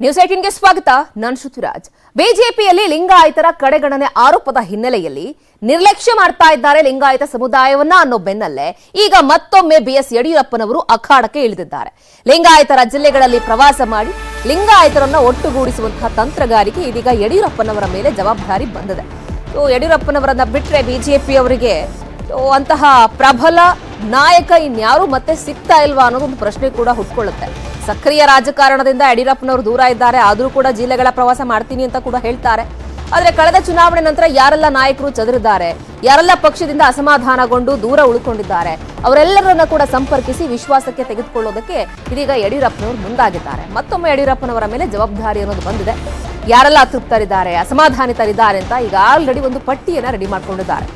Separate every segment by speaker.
Speaker 1: News ಏಟೀನ್ಗೆ ಸ್ವಾಗತ. ನಾನು ಶ್ರುತಿರಾಜ್. ಬಿಜೆಪಿಯಲ್ಲಿ ಲಿಂಗಾಯತರ ಕಡೆಗಣನೆ ಆರೋಪದ ಹಿನ್ನೆಲೆಯಲ್ಲಿ ನಿರ್ಲಕ್ಷ್ಯ ಮಾಡ್ತಾ ಇದ್ದಾರೆ ಲಿಂಗಾಯತ ಸಮುದಾಯವನ್ನ ಅನ್ನೋ ಬೆನ್ನಲ್ಲೇ ಈಗ ಮತ್ತೊಮ್ಮೆ ಬಿಎಸ್ ಯಡಿಯೂರಪ್ಪನವರು ಅಖಾಡಕ್ಕೆ ಇಳಿದಿದ್ದಾರೆ. ಲಿಂಗಾಯತರ ಜಿಲ್ಲೆಗಳಲ್ಲಿ ಪ್ರವಾಸ ಮಾಡಿ ಲಿಂಗಾಯತರನ್ನ ಒಟ್ಟುಗೂಡಿಸುವಂತಹ ತಂತ್ರಗಾರಿಕೆ ಇದೀಗ ಯಡಿಯೂರಪ್ಪನವರ ಮೇಲೆ ಜವಾಬ್ದಾರಿ ಬಂದಿದೆ. ಯಡಿಯೂರಪ್ಪನವರನ್ನ ಬಿಟ್ಟರೆ ಬಿಜೆಪಿಯವರಿಗೆ ಅಂತಹ ಪ್ರಬಲ ನಾಯಕ ಇನ್ಯಾರು ಮತ್ತೆ ಸಿಗ್ತಾ ಇಲ್ವಾ ಅನ್ನೋದೊಂದು ಪ್ರಶ್ನೆ ಕೂಡ ಹುಟ್ಕೊಳ್ಳುತ್ತೆ. ಸಕ್ರಿಯ ರಾಜಕಾರಣದಿಂದ ಯಡಿಯೂರಪ್ಪನವರು ದೂರ ಇದ್ದಾರೆ. ಆದರೂ ಕೂಡ ಜಿಲ್ಲೆಗಳ ಪ್ರವಾಸ ಮಾಡ್ತೀನಿ ಅಂತ ಕೂಡ ಹೇಳ್ತಾರೆ. ಆದರೆ ಕಳೆದ ಚುನಾವಣೆ ನಂತರ ಯಾರೆಲ್ಲ ನಾಯಕರು ಚದುರಿದ್ದಾರೆ, ಯಾರೆಲ್ಲ ಪಕ್ಷದಿಂದ ಅಸಮಾಧಾನಗೊಂಡು ದೂರ ಉಳ್ಕೊಂಡಿದ್ದಾರೆ, ಅವರೆಲ್ಲರನ್ನ ಕೂಡ ಸಂಪರ್ಕಿಸಿ ವಿಶ್ವಾಸಕ್ಕೆ ತೆಗೆದುಕೊಳ್ಳೋದಕ್ಕೆ ಇದೀಗ ಯಡಿಯೂರಪ್ಪನವರು ಮುಂದಾಗಿದ್ದಾರೆ. ಮತ್ತೊಮ್ಮೆ ಯಡಿಯೂರಪ್ಪನವರ ಮೇಲೆ ಜವಾಬ್ದಾರಿ ಅನ್ನೋದು ಬಂದಿದೆ. ಯಾರೆಲ್ಲ ಅತೃಪ್ತರಿದ್ದಾರೆ, ಅಸಮಾಧಾನಿತರಿದ್ದಾರೆ ಅಂತ ಈಗ ಆಲ್ರೆಡಿ ಒಂದು ಪಟ್ಟಿಯನ್ನು ರೆಡಿ ಮಾಡ್ಕೊಂಡಿದ್ದಾರೆ.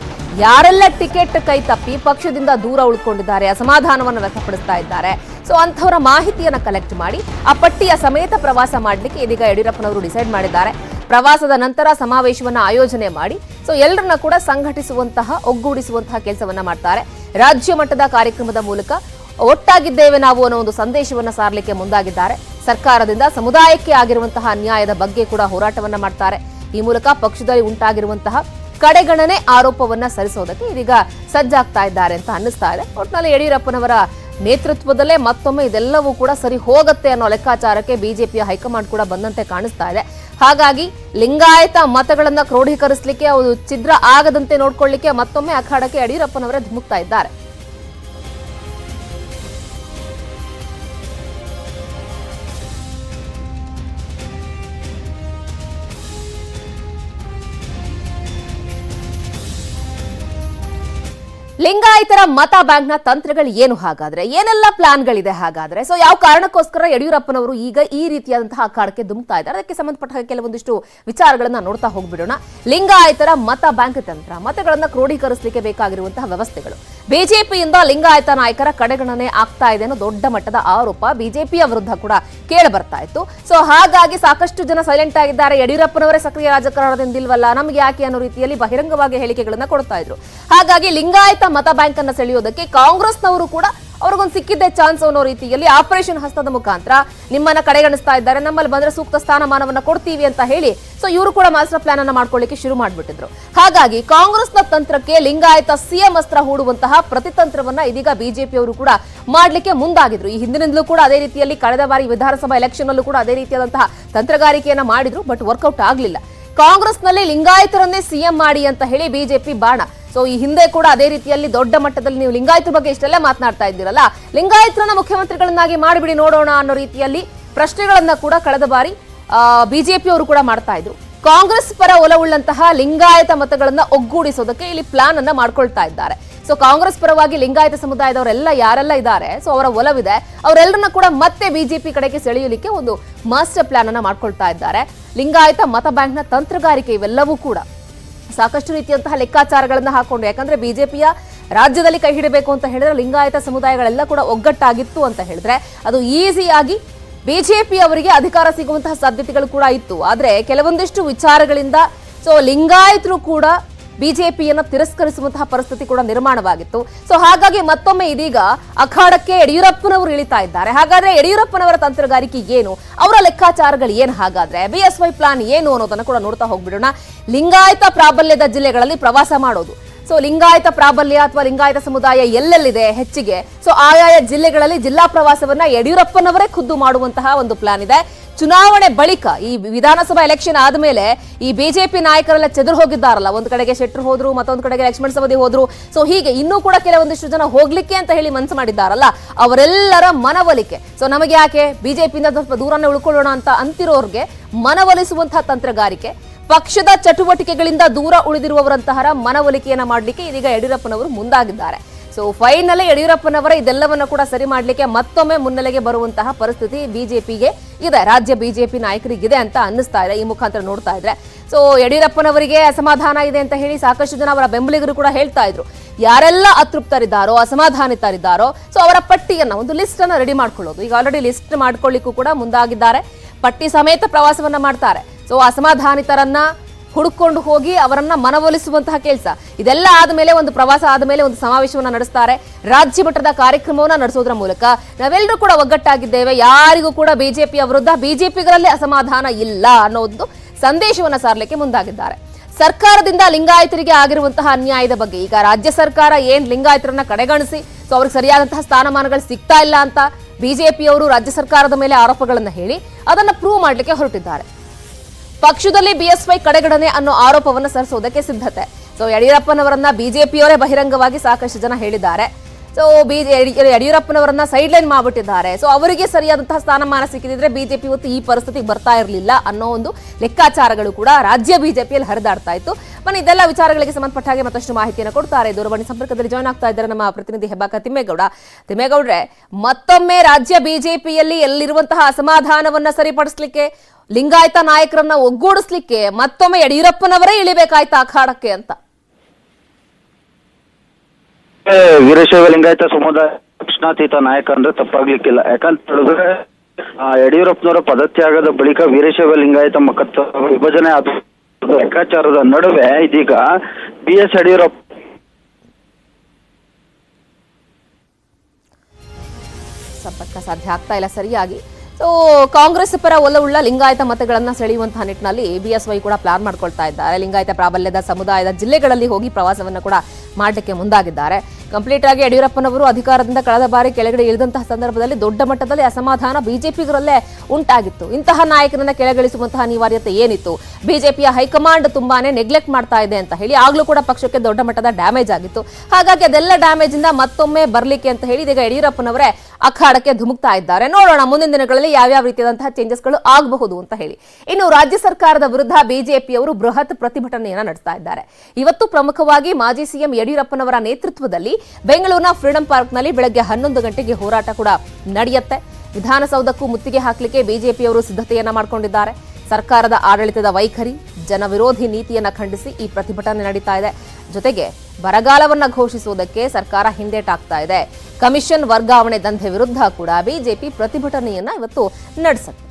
Speaker 1: ಯಾರೆಲ್ಲ ಟಿಕೆಟ್ ಕೈ ತಪ್ಪಿ ಪಕ್ಷದಿಂದ ದೂರ ಉಳ್ಕೊಂಡಿದ್ದಾರೆ ಅಸಮಾಧಾನವನ್ನು ವ್ಯಕ್ತಪಡಿಸ್ತಾ ಇದ್ದಾರೆ. ಸೊ ಅಂಥವರ ಮಾಹಿತಿಯನ್ನು ಕಲೆಕ್ಟ್ ಮಾಡಿ, ಆ ಪಟ್ಟಿಯ ಸಮೇತ ಪ್ರವಾಸ ಮಾಡಲಿಕ್ಕೆ ಇದೀಗ ಯಡಿಯೂರಪ್ಪನವರು ಡಿಸೈಡ್ ಮಾಡಿದ್ದಾರೆ. ಪ್ರವಾಸದ ನಂತರ ಸಮಾವೇಶವನ್ನು ಆಯೋಜನೆ ಮಾಡಿ ಸೊ ಎಲ್ಲರನ್ನ ಕೂಡ ಸಂಘಟಿಸುವಂತಹ, ಒಗ್ಗೂಡಿಸುವಂತಹ ಕೆಲಸವನ್ನ ಮಾಡ್ತಾರೆ. ರಾಜ್ಯ ಮಟ್ಟದ ಕಾರ್ಯಕ್ರಮದ ಮೂಲಕ ಒಟ್ಟಾಗಿದ್ದೇವೆ ನಾವು ಅನ್ನೋ ಒಂದು ಸಂದೇಶವನ್ನ ಸಾರಲಿಕ್ಕೆ ಮುಂದಾಗಿದ್ದಾರೆ. ಸರ್ಕಾರದಿಂದ ಸಮುದಾಯಕ್ಕೆ ಆಗಿರುವಂತಹ ಅನ್ಯಾಯದ ಬಗ್ಗೆ ಕೂಡ ಹೋರಾಟವನ್ನ ಮಾಡ್ತಾರೆ. ಈ ಮೂಲಕ ಪಕ್ಷದಲ್ಲಿ ಉಂಟಾಗಿರುವಂತಹ ಕಡೆಗಣನೆ ಆರೋಪವನ್ನ ಸರಿಸೋದಕ್ಕೆ ಇದೀಗ ಸಜ್ಜಾಗ್ತಾ ಇದ್ದಾರೆ ಅಂತ ಅನ್ನಿಸ್ತಾ ಇದೆ. ಒಟ್ಟಿನಲ್ಲಿ ಯಡಿಯೂರಪ್ಪನವರ ನೇತೃತ್ವದಲ್ಲೇ ಮತ್ತೊಮ್ಮೆ ಇದೆಲ್ಲವೂ ಕೂಡ ಸರಿ ಹೋಗುತ್ತೆ ಅನ್ನೋ ಲೆಕ್ಕಾಚಾರಕ್ಕೆ ಬಿಜೆಪಿಯ ಹೈಕಮಾಂಡ್ ಕೂಡ ಬಂದಂತೆ ಕಾಣಿಸ್ತಾ ಇದೆ. ಹಾಗಾಗಿ ಲಿಂಗಾಯತ ಮತಗಳನ್ನ ಕ್ರೋಢೀಕರಿಸಲಿಕ್ಕೆ ಅವರು ಛಿದ್ರ ಆಗದಂತೆ ನೋಡ್ಕೊಳ್ಳಿಕ್ಕೆ ಮತ್ತೊಮ್ಮೆ ಅಖಾಡಕ್ಕೆ ಯಡಿಯೂರಪ್ಪನವರೇ ಧುಮುಕ್ತಾ ಇದ್ದಾರೆ. ಲಿಂಗಾಯತರ ಮತ ಬ್ಯಾಂಕ್ನ ತಂತ್ರಗಳು ಏನು ಹಾಗಾದ್ರೆ? ಏನೆಲ್ಲ ಪ್ಲಾನ್ಗಳಿದೆ ಹಾಗಾದ್ರೆ? ಸೊ ಯಾವ ಕಾರಣಕ್ಕೋಸ್ಕರ ಯಡಿಯೂರಪ್ಪನವರು ಈಗ ಈ ರೀತಿಯಾದಂತಹ ಅಖಾಡಕ್ಕೆ ದುಮ್ತಾ ಇದ್ದಾರೆ? ಅದಕ್ಕೆ ಸಂಬಂಧಪಟ್ಟ ಕೆಲವೊಂದಿಷ್ಟು ವಿಚಾರಗಳನ್ನ ನೋಡ್ತಾ ಹೋಗ್ಬಿಡೋಣ. ಲಿಂಗಾಯತರ ಮತ ಬ್ಯಾಂಕ್ ತಂತ್ರ, ಮತಗಳನ್ನ ಕ್ರೋಢೀಕರಿಸಲಿಕ್ಕೆ ಬೇಕಾಗಿರುವಂತಹ ವ್ಯವಸ್ಥೆಗಳು. ಬಿಜೆಪಿಯಿಂದ ಲಿಂಗಾಯತ ನಾಯಕರ ಕಡೆಗಣನೆ ಆಗ್ತಾ ಇದೆ ಅನ್ನೋ ದೊಡ್ಡ ಮಟ್ಟದ ಆರೋಪ ಬಿಜೆಪಿಯ ವಿರುದ್ಧ ಕೂಡ ಕೇಳಿ ಬರ್ತಾ ಇತ್ತು. ಸೊ ಹಾಗಾಗಿ ಸಾಕಷ್ಟು ಜನ ಸೈಲೆಂಟ್ ಆಗಿದ್ದಾರೆ. ಯಡಿಯೂರಪ್ಪನವರೇ ಸಕ್ರಿಯ ರಾಜಕಾರಣದಿಂದ ಇಲ್ವಲ್ಲ? ನಮ್ಗೆ ಯಾಕೆ ಅನ್ನೋ ರೀತಿಯಲ್ಲಿ ಬಹಿರಂಗವಾಗಿ ಹೇಳಿಕೆಗಳನ್ನ ಕೊಡ್ತಾ ಇದ್ರು. ಹಾಗಾಗಿ ಲಿಂಗಾಯತ ಮತ ಬ್ಯಾಂಕ್ ಅನ್ನ ಸೆಳೆಯೋದಕ್ಕೆ ಕಾಂಗ್ರೆಸ್ನವರು ಕೂಡ ಅವ್ರಿಗೊಂದು ಸಿಕ್ಕಿದ್ದೆ ಚಾನ್ಸ್ ಅನ್ನೋ ರೀತಿಯಲ್ಲಿ ಆಪರೇಷನ್ ಹಸ್ತದ ಮುಖಾಂತರ ನಿಮ್ಮನ್ನ ಕಡೆಗಣಿಸ್ತಾ ಇದ್ದಾರೆ. ನಮ್ಮಲ್ಲಿ ಬಂದ್ರೆ ಸೂಕ್ತ ಸ್ಥಾನಮಾನವನ್ನ ಕೊಡ್ತೀವಿ ಅಂತ ಹೇಳಿ ಸೊ ಇವರು ಕೂಡ ಮಾಸ್ಟರ್ ಪ್ಲಾನ್ ಅನ್ನ ಮಾಡ್ಕೊಳ್ಳಿಕ್ಕೆ ಶುರು ಮಾಡ್ಬಿಟ್ಟಿದ್ರು. ಹಾಗಾಗಿ ಕಾಂಗ್ರೆಸ್ನ ತಂತ್ರಕ್ಕೆ ಲಿಂಗಾಯತ ಸಿಎಂ ಅಸ್ತ್ರ ಹೂಡುವಂತಹ ಪ್ರತಿತಂತ್ರವನ್ನ ಇದೀಗ ಬಿಜೆಪಿಯವರು ಕೂಡ ಮಾಡ್ಲಿಕ್ಕೆ ಮುಂದಾಗಿದ್ರು. ಈ ಹಿಂದಿನಿಂದಲೂ ಕೂಡ ಅದೇ ರೀತಿಯಲ್ಲಿ ಕಳೆದ ಬಾರಿ ವಿಧಾನಸಭಾ ಎಲೆಕ್ಷನ್ ಅಲ್ಲೂ ಕೂಡ ಅದೇ ರೀತಿಯಾದಂತಹ ತಂತ್ರಗಾರಿಕೆಯನ್ನ ಮಾಡಿದ್ರು, ಬಟ್ ವರ್ಕೌಟ್ ಆಗ್ಲಿಲ್ಲ. ಕಾಂಗ್ರೆಸ್ನಲ್ಲಿ ಲಿಂಗಾಯತರನ್ನೇ ಸಿಎಂ ಮಾಡಿ ಅಂತ ಹೇಳಿ ಬಿಜೆಪಿ ಬಾಣ. ಸೊ ಈ ಹಿಂದೆ ಕೂಡ ಅದೇ ರೀತಿಯಲ್ಲಿ ದೊಡ್ಡ ಮಟ್ಟದಲ್ಲಿ ನೀವು ಲಿಂಗಾಯತರ ಬಗ್ಗೆ ಇಷ್ಟೆಲ್ಲ ಮಾತನಾಡ್ತಾ ಇದ್ದೀರಲ್ಲ? ಲಿಂಗಾಯತರನ್ನ ಮುಖ್ಯಮಂತ್ರಿಗಳನ್ನಾಗಿ ಮಾಡಿಬಿಡಿ ನೋಡೋಣ ಅನ್ನೋ ರೀತಿಯಲ್ಲಿ ಪ್ರಶ್ನೆಗಳನ್ನ ಕೂಡ ಕಳೆದ ಬಾರಿ ಬಿಜೆಪಿ ಅವರು ಕೂಡ ಮಾಡ್ತಾ ಇದ್ರು. ಕಾಂಗ್ರೆಸ್ ಪರ ಒಲವುಳ್ಳಂತಹ ಲಿಂಗಾಯತ ಮತಗಳನ್ನ ಒಗ್ಗೂಡಿಸೋದಕ್ಕೆ ಇಲ್ಲಿ ಪ್ಲಾನ್ ಅನ್ನ ಮಾಡ್ಕೊಳ್ತಾ ಇದ್ದಾರೆ. ಸೊ ಕಾಂಗ್ರೆಸ್ ಪರವಾಗಿ ಲಿಂಗಾಯತ ಸಮುದಾಯದವರೆಲ್ಲ ಯಾರೆಲ್ಲ ಇದ್ದಾರೆ? ಸೊ ಅವರ ಒಲವಿದೆ. ಅವರೆಲ್ಲರನ್ನ ಕೂಡ ಮತ್ತೆ ಬಿಜೆಪಿ ಕಡೆಗೆ ಸೆಳೆಯಲಿಕ್ಕೆ ಒಂದು ಮಾಸ್ಟರ್ ಪ್ಲಾನ್ ಅನ್ನ ಮಾಡ್ಕೊಳ್ತಾ ಇದ್ದಾರೆ. ಲಿಂಗಾಯತ ಮತ ಬ್ಯಾಂಕ್ನ ತಂತ್ರಗಾರಿಕೆ ಇವೆಲ್ಲವೂ ಕೂಡ. ಸಾಕಷ್ಟು ರೀತಿಯಂತಹ ಲೆಕ್ಕಾಚಾರಗಳನ್ನು ಹಾಕೊಂಡು ಯಾಕಂದ್ರೆ ಬಿಜೆಪಿಯ ರಾಜ್ಯದಲ್ಲಿ ಕೈ ಹಿಡಬೇಕು ಅಂತ ಹೇಳಿದ್ರೆ ಲಿಂಗಾಯತ ಸಮುದಾಯಗಳೆಲ್ಲ ಕೂಡ ಒಗ್ಗಟ್ಟಾಗಿತ್ತು ಅಂತ ಹೇಳಿದ್ರೆ ಅದು ಈಸಿಯಾಗಿ ಬಿಜೆಪಿ ಅವರಿಗೆ ಅಧಿಕಾರ ಸಿಗುವಂತಹ ಸಾಧ್ಯತೆಗಳು ಕೂಡ ಇತ್ತು. ಆದ್ರೆ ಕೆಲವೊಂದಿಷ್ಟು ವಿಚಾರಗಳಿಂದ, ಸೊ ಲಿಂಗಾಯತರು ಕೂಡ ಬಿಜೆಪಿಯನ್ನ ತಿರಸ್ಕರಿಸುವಂತಹ ಪರಿಸ್ಥಿತಿ ಕೂಡ ನಿರ್ಮಾಣವಾಗಿತ್ತು. ಸೊ ಹಾಗಾಗಿ ಮತ್ತೊಮ್ಮೆ ಇದೀಗ ಅಖಾಡಕ್ಕೆ ಯಡಿಯೂರಪ್ಪನವರು ಇಳಿತಾ ಇದ್ದಾರೆ. ಹಾಗಾದ್ರೆ ಯಡಿಯೂರಪ್ಪನವರ ತಂತ್ರಗಾರಿಕೆ ಏನು? ಅವರ ಲೆಕ್ಕಾಚಾರಗಳು ಏನು? ಹಾಗಾದ್ರೆ ಬಿಎಸ್ವೈ ಪ್ಲಾನ್ ಏನು ಅನ್ನೋದನ್ನು ಕೂಡ ನೋಡ್ತಾ ಹೋಗ್ಬಿಡೋಣ. ಲಿಂಗಾಯತ ಪ್ರಾಬಲ್ಯದ ಜಿಲ್ಲೆಗಳಲ್ಲಿ ಪ್ರವಾಸ ಮಾಡೋದು. ಸೊ ಲಿಂಗಾಯತ ಪ್ರಾಬಲ್ಯ ಅಥವಾ ಲಿಂಗಾಯತ ಸಮುದಾಯ ಎಲ್ಲೆಲ್ಲಿದೆ ಹೆಚ್ಚಿಗೆ? ಸೊ ಆಯಾಯ ಜಿಲ್ಲೆಗಳಲ್ಲಿ ಜಿಲ್ಲಾ ಪ್ರವಾಸವನ್ನ ಯಡಿಯೂರಪ್ಪನವರೇ ಖುದ್ದು ಮಾಡುವಂತಹ ಒಂದು ಪ್ಲಾನ್ ಇದೆ. ಚುನಾವಣೆ ಬಳಿಕ ಈ ವಿಧಾನಸಭಾ ಎಲೆಕ್ಷನ್ ಆದ್ಮೇಲೆ ಈ ಬಿಜೆಪಿ ನಾಯಕರೆಲ್ಲ ಚದುರು ಹೋಗಿದ್ದಾರಲ್ಲ. ಒಂದ್ ಕಡೆಗೆ ಶೆಟ್ಟರು ಹೋದ್ರು, ಮತ್ತೊಂದು ಕಡೆಗೆ ಲಕ್ಷ್ಮಣ ಸವದಿ ಹೋದ್ರು. ಸೊ ಹೀಗೆ ಇನ್ನೂ ಕೂಡ ಕೆಲವೊಂದಿಷ್ಟು ಜನ ಹೋಗ್ಲಿಕ್ಕೆ ಅಂತ ಹೇಳಿ ಮನಸ್ಸು ಮಾಡಿದ್ದಾರಲ್ಲ. ಅವರೆಲ್ಲರ ಮನವೊಲಿಕೆ. ಸೊ ನಮಗೆ ಯಾಕೆ ಬಿಜೆಪಿಯಿಂದ ಸ್ವಲ್ಪ ದೂರನೇ ಉಳ್ಕೊಳ್ಳೋಣ ಅಂತ ಅಂತಿರೋರ್ಗೆ ಮನವೊಲಿಸುವಂತಹ ತಂತ್ರಗಾರಿಕೆ, ಪಕ್ಷದ ಚಟುವಟಿಕೆಗಳಿಂದ ದೂರ ಉಳಿದಿರುವವರಂತಹ ಮನವೊಲಿಕೆಯನ್ನ ಮಾಡಲಿಕ್ಕೆ ಇದೀಗ ಯಡಿಯೂರಪ್ಪನವರು ಮುಂದಾಗಿದ್ದಾರೆ. ಸೊ ಫೈನಲ್ ಯಡಿಯೂರಪ್ಪನವರ ಇದೆಲ್ಲವನ್ನ ಕೂಡ ಸರಿ ಮಾಡಲಿಕ್ಕೆ ಮತ್ತೊಮ್ಮೆ ಮುನ್ನೆಲೆಗೆ ಬರುವಂತಹ ಪರಿಸ್ಥಿತಿ ಬಿಜೆಪಿಗೆ ಇದೆ. ರಾಜ್ಯ ಬಿಜೆಪಿ ನಾಯಕರಿಗಿದೆ ಅಂತ ಅನ್ನಿಸ್ತಾ ಇದೆ, ಈ ಮುಖಾಂತರ ನೋಡ್ತಾ ಇದ್ರೆ. ಸೊ ಯಡಿಯೂರಪ್ಪನವರಿಗೆ ಅಸಮಾಧಾನ ಇದೆ ಅಂತ ಹೇಳಿ ಸಾಕಷ್ಟು ಜನ ಅವರ ಬೆಂಬಲಿಗರು ಕೂಡ ಹೇಳ್ತಾ ಇದ್ರು. ಯಾರೆಲ್ಲ ಅತೃಪ್ತರಿದ್ದಾರೋ, ಅಸಮಾಧಾನಿತರಿದ್ದಾರೋ ಸೊ ಅವರ ಪಟ್ಟಿಯನ್ನ, ಒಂದು ಲಿಸ್ಟ್ ಅನ್ನ ರೆಡಿ ಮಾಡ್ಕೊಳ್ಳೋದು. ಈಗ ಆಲ್ರೆಡಿ ಲಿಸ್ಟ್ ಮಾಡ್ಕೊಳ್ಳಿಕ್ಕೂ ಕೂಡ ಮುಂದಾಗಿದ್ದಾರೆ. ಪಟ್ಟಿ ಸಮೇತ ಪ್ರವಾಸವನ್ನ ಮಾಡ್ತಾರೆ. ಸೊ ಅಸಮಾಧಾನಿತರನ್ನ ಹುಡುಕೊಂಡು ಹೋಗಿ ಅವರನ್ನ ಮನವೊಲಿಸುವಂತಹ ಕೆಲಸ. ಇದೆಲ್ಲ ಆದಮೇಲೆ ಒಂದು ಪ್ರವಾಸ ಆದಮೇಲೆ ಒಂದು ಸಮಾವೇಶವನ್ನು ನಡೆಸ್ತಾರೆ. ರಾಜ್ಯ ಮಟ್ಟದ ಕಾರ್ಯಕ್ರಮವನ್ನ ನಡೆಸೋದ್ರ ಮೂಲಕ ನಾವೆಲ್ಲರೂ ಕೂಡ ಒಗ್ಗಟ್ಟಾಗಿದ್ದೇವೆ. ಯಾರಿಗೂ ಕೂಡ ಬಿಜೆಪಿಯ ವಿರುದ್ಧ ಬಿಜೆಪಿಗಳಲ್ಲಿ ಅಸಮಾಧಾನ ಇಲ್ಲ ಅನ್ನೋ ಒಂದು ಸಂದೇಶವನ್ನ ಸಾರಲಿಕ್ಕೆ ಮುಂದಾಗಿದ್ದಾರೆ. ಸರ್ಕಾರದಿಂದ ಲಿಂಗಾಯತರಿಗೆ ಆಗಿರುವಂತಹ ಅನ್ಯಾಯದ ಬಗ್ಗೆ ಈಗ ರಾಜ್ಯ ಸರ್ಕಾರ ಏನ್ ಲಿಂಗಾಯತರನ್ನ ಕಡೆಗಣಿಸಿ, ಸೊ ಅವ್ರಿಗೆ ಸರಿಯಾದಂತಹ ಸ್ಥಾನಮಾನಗಳು ಸಿಗ್ತಾ ಇಲ್ಲ ಅಂತ ಬಿಜೆಪಿಯವರು ರಾಜ್ಯ ಸರ್ಕಾರದ ಮೇಲೆ ಆರೋಪಗಳನ್ನು ಹೇಳಿ ಅದನ್ನ ಪ್ರೂವ್ ಮಾಡಲಿಕ್ಕೆ ಹೊರಟಿದ್ದಾರೆ. ಪಕ್ಷದಲ್ಲಿ ಬಿಎಸ್ವೈ ಕಡೆಗಣನೆ ಅನ್ನೋ ಆರೋಪವನ್ನು ಸರಿಸೋದಕ್ಕೆ ಸಿದ್ಧತೆ. ಸೊ ಯಡಿಯೂರಪ್ಪನವರನ್ನ ಬಿಜೆಪಿಯವರೇ ಬಹಿರಂಗವಾಗಿ ಸಾಕಷ್ಟು ಜನ ಹೇಳಿದ್ದಾರೆ. ಸೊ ಯಡಿಯೂರಪ್ಪನವರನ್ನ ಸೈಡ್ ಲೈನ್ ಮಾಡ್ಬಿಟ್ಟಿದ್ದಾರೆ. ಸೊ ಅವರಿಗೆ ಸರಿಯಾದಂತಹ ಸ್ಥಾನಮಾನ ಸಿಕ್ಕಿದ್ರೆ ಬಿಜೆಪಿ ಇವತ್ತು ಈ ಪರಿಸ್ಥಿತಿಗೆ ಬರ್ತಾ ಇರಲಿಲ್ಲ ಅನ್ನೋ ಒಂದು ಲೆಕ್ಕಾಚಾರಗಳು ಕೂಡ ರಾಜ್ಯ ಬಿಜೆಪಿಯಲ್ಲಿ ಹರಿದಾಡ್ತಾ ಇತ್ತು. ಬನ್ನಿ, ಇದೆಲ್ಲ ವಿಚಾರಗಳಿಗೆ ಸಂಬಂಧಪಟ್ಟ ಹಾಗೆ ಮತ್ತಷ್ಟು ಮಾಹಿತಿಯನ್ನು ಕೊಡ್ತಾರೆ. ದೂರವಾಣಿ ಸಂಪರ್ಕದಲ್ಲಿ ಜಾಯ್ನ್ ಆಗ್ತಾ ಇದ್ದಾರೆ ನಮ್ಮ ಪ್ರತಿನಿಧಿ ಹೆಬ್ಬಾಕ ತಿಮ್ಮೇಗೌಡ. ತಿಮ್ಮೇಗೌಡ್ರೆ, ಮತ್ತೊಮ್ಮೆ ರಾಜ್ಯ ಬಿಜೆಪಿಯಲ್ಲಿ ಎಲ್ಲಿರುವಂತಹ ಅಸಮಾಧಾನವನ್ನ ಸರಿಪಡಿಸ್ಲಿಕ್ಕೆ, ಲಿಂಗಾಯತ ನಾಯಕರನ್ನ ಒಗ್ಗೂಡಿಸ್ಲಿಕ್ಕೆ ಮತ್ತೊಮ್ಮೆ ಯಡಿಯೂರಪ್ಪನವರೇ ಇಳಿಬೇಕಾಯ್ತಾ ಅಖಾಡಕ್ಕೆ ಅಂತ.
Speaker 2: ಏ, ವೀರಶೈವ ಲಿಂಗಾಯತ ಸಮುದಾಯ ಪಕ್ಷಾತೀತ ನಾಯಕ ಅಂದ್ರೆ ತಪ್ಪಾಗ್ಲಿಕ್ಕಿಲ್ಲ. ಯಾಕಂತ ಹೇಳಿದ್ರೆ ಆ, ಯಡಿಯೂರಪ್ಪನವರ ಪದತ್ಯಾಗದ ಬಳಿಕ ವೀರಶೈವ ಲಿಂಗಾಯತ ಮಕತ್ವ ವಿಭಜನೆ ಆದ ಲೆಕ್ಕಾಚಾರದ ನಡುವೆ ಇದೀಗ ಬಿ ಎಸ್ ಯಡಿಯೂರಪ್ಪ
Speaker 1: ಸಂಪರ್ಕ ಸಾಧ್ಯ ಆಗ್ತಾ ಇಲ್ಲ ಸರಿಯಾಗಿ. ಸೊ ಕಾಂಗ್ರೆಸ್ ಪರ ಒಲವುಳ್ಳ ಲಿಂಗಾಯತ ಮತಗಳನ್ನ ಸೆಳೆಯುವಂತಹ ನಿಟ್ಟಿನಲ್ಲಿ ಬಿಎಸ್ವೈ ಕೂಡ ಪ್ಲಾನ್ ಮಾಡ್ಕೊಳ್ತಾ ಇದ್ದಾರೆ. ಲಿಂಗಾಯತ ಪ್ರಾಬಲ್ಯದ ಸಮುದಾಯದ ಜಿಲ್ಲೆಗಳಲ್ಲಿ ಹೋಗಿ ಪ್ರವಾಸವನ್ನ ಕೂಡ ಮಾಡಲಿಕ್ಕೆ ಮುಂದಾಗಿದ್ದಾರೆ. ಕಂಪ್ಲೀಟ್ ಆಗಿ ಯಡಿಯೂರಪ್ಪನವರು ಅಧಿಕಾರದಿಂದ ಕಳೆದ ಬಾರಿ ಕೆಳಗಡೆ ಇಳಿದಂತಹ ಸಂದರ್ಭದಲ್ಲಿ ದೊಡ್ಡ ಮಟ್ಟದಲ್ಲಿ ಅಸಮಾಧಾನ ಬಿಜೆಪಿಗರಲ್ಲೇ ಉಂಟಾಗಿತ್ತು. ಇಂತಹ ನಾಯಕನನ್ನ ಕೆಳಗಿಳಿಸುವಂತಹ ಅನಿವಾರ್ಯತೆ ಏನಿತ್ತು? ಬಿಜೆಪಿಯ ಹೈಕಮಾಂಡ್ ತುಂಬಾನೇ ನೆಗ್ಲೆಕ್ಟ್ ಮಾಡ್ತಾ ಇದೆ ಅಂತ ಹೇಳಿ ಆಗ್ಲೂ ಕೂಡ ಪಕ್ಷಕ್ಕೆ ದೊಡ್ಡ ಮಟ್ಟದ ಡ್ಯಾಮೇಜ್ ಆಗಿತ್ತು. ಹಾಗಾಗಿ ಅದೆಲ್ಲ ಡ್ಯಾಮೇಜ್ ಇಂದ ಮತ್ತೊಮ್ಮೆ ಬರ್ಲಿಕ್ಕೆ ಅಂತ ಹೇಳಿ ಇದೀಗ ಯಡಿಯೂರಪ್ಪನವರೇ ಅಖಾಡಕ್ಕೆ ಧುಮುಕ್ತಾ ಇದ್ದಾರೆ. ನೋಡೋಣ ಮುಂದಿನ ದಿನಗಳಲ್ಲಿ ಯಾವ್ಯಾವ ರೀತಿಯಾದಂತಹ ಚೇಂಜಸ್ಗಳು ಆಗಬಹುದು ಅಂತ ಹೇಳಿ. ಇನ್ನು ರಾಜ್ಯ ಸರ್ಕಾರದ ವಿರುದ್ಧ ಬಿಜೆಪಿಯವರು ಬೃಹತ್ ಪ್ರತಿಭಟನೆಯನ್ನ ನಡೆಸ್ತಾ ಇದ್ದಾರೆ. ಇವತ್ತು ಪ್ರಮುಖವಾಗಿ ಮಾಜಿ ಸಿಎಂ ಯಡಿಯೂರಪ್ಪನವರ ನೇತೃತ್ವದಲ್ಲಿ ಬೆಂಗಳೂರಿನ ಫ್ರೀಡಂ ಪಾರ್ಕ್ನಲ್ಲಿ ಬೆಳಗ್ಗೆ ಹನ್ನೊಂದು ಗಂಟೆಗೆ ಹೋರಾಟ ಕೂಡ ನಡೆಯುತ್ತೆ. ವಿಧಾನಸೌಧಕ್ಕೂ ಮುತ್ತಿಗೆ ಹಾಕಲಿಕ್ಕೆ ಬಿಜೆಪಿಯವರು ಸಿದ್ಧತೆಯನ್ನ ಮಾಡಿಕೊಂಡಿದ್ದಾರೆ. ಸರ್ಕಾರದ ಆಡಳಿತದ ವೈಖರಿ, ಜನವಿರೋಧಿ ನೀತಿಯನ್ನ ಖಂಡಿಸಿ ಈ ಪ್ರತಿಭಟನೆ ನಡೀತಾ ಇದೆ. ಜೊತೆಗೆ ಬರಗಾಲವನ್ನ ಘೋಷಿಸುವುದಕ್ಕೆ ಸರ್ಕಾರ ಹಿಂದೇಟಾಗ್ತಾ ಇದೆ. ಕಮಿಷನ್ ವರ್ಗಾವಣೆ ದಂಧೆ ವಿರುದ್ಧ ಕೂಡ ಬಿಜೆಪಿ ಪ್ರತಿಭಟನೆಯನ್ನ ಇವತ್ತು ನಡೆಸುತ್ತೆ.